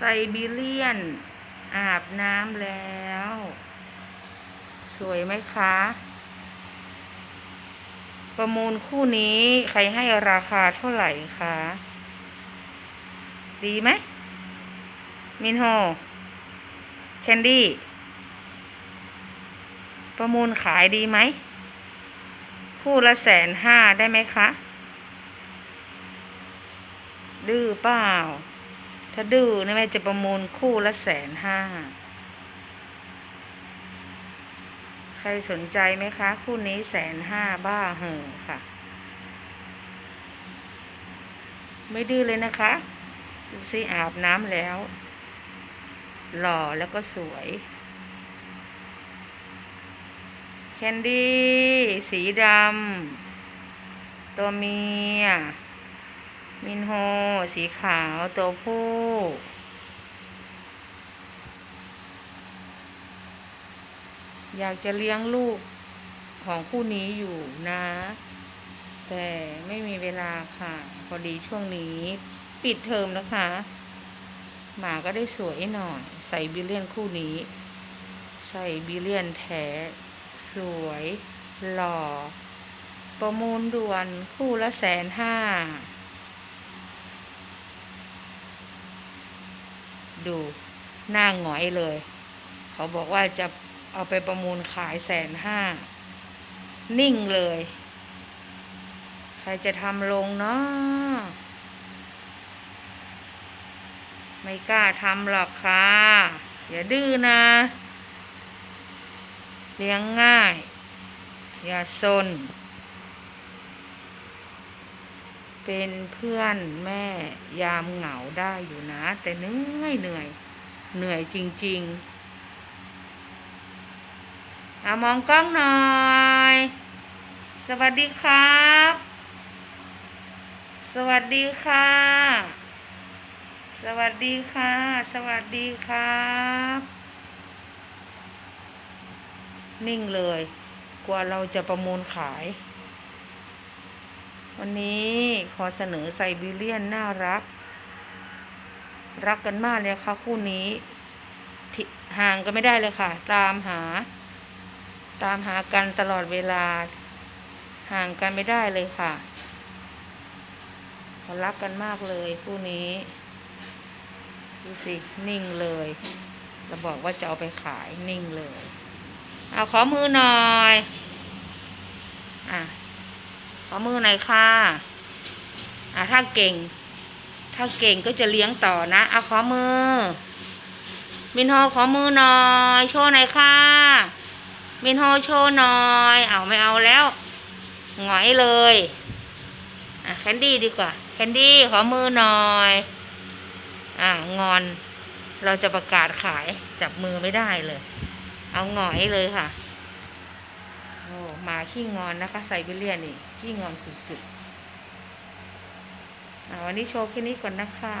ไซบีเรียน อาบน้ำแล้ว สวยไหมคะ ประมูลคู่นี้ใครให้ราคาเท่าไหร่คะ ดีไหม มินโฮ แคนดี้ ประมูลขายดีไหม คู่ละแสนห้าได้ไหมคะ ดื้อเปล่า ถ้าดื้อนี่แม่จะประมูลคู่ละแสนห้า ใครสนใจไหมคะ คู่นี้แสนห้าบ้าเหอะค่ะ ไม่ดื้อเลยนะคะดูสิอาบน้ำแล้ว หล่อแล้วก็สวยแคนดี้สีดำตัวเมีย มินโฮ สีขาวตัวผู้ อยากจะเลี้ยงลูกของคู่นี้อยู่นะ แต่ไม่มีเวลาค่ะ พอดีช่วงนี้ปิดเทอมนะคะ หมาก็ได้สวยหน่อย ใส่บิเลียนคู่นี้ ใส่บิเลียนแท้ สวย หล่อ ประมูลด่วนคู่ละแสนห้า ดูหน้าหงอยเลย เขาบอกว่าจะเอาไปประมูลขายแสนห้า นิ่งเลย ใครจะทำลงเนาะไม่กล้าทำหรอกค่ะ อย่าดื้อนะ เลี้ยงง่าย อย่าซน เป็นเพื่อนแม่ยามเหงาได้อยู่นะ แต่เหนื่อยเหนื่อย เหนื่อยจริง ๆ เอามองกล้องหน่อย สวัสดีครับ สวัสดีค่ะ สวัสดีค่ะ สวัสดีครับ นิ่งเลย กว่าเราจะประมูลขาย วันนี้ขอเสนอไซบีเรียนน่ารัก รักกันมากเลยค่ะคู่นี้ห่างก็ไม่ได้เลยค่ะ ตามหา ตามหากันตลอดเวลา ห่างกันไม่ได้เลยค่ะเขารักกันมากเลยคู่นี้ดูสินิ่งเลยเราบอกว่าจะเอาไปขายนิ่งเลย เอาขอมือหน่อย ขอมือหน่อยค่ะอะถ้าเก่ง ถ้าเก่งก็จะเลี้ยงต่อนะเอาขอมือ มินโฮขอมือหน่อย โชว์หน่อยค่ะ มินโฮโชว์หน่อย เอาไม่เอาแล้วหงอยเลยอะแคนดี้ดีกว่า แคนดี้ขอมือหน่อย อะงอน เราจะประกาศขายจับมือไม่ได้เลย เอาหงอยเลยค่ะ โอ้หมาขี้งอนนะคะไซบีเรียนนี่ขี้งอนสุดๆวันนี้โชว์แค่นี้ก่อนนะคะ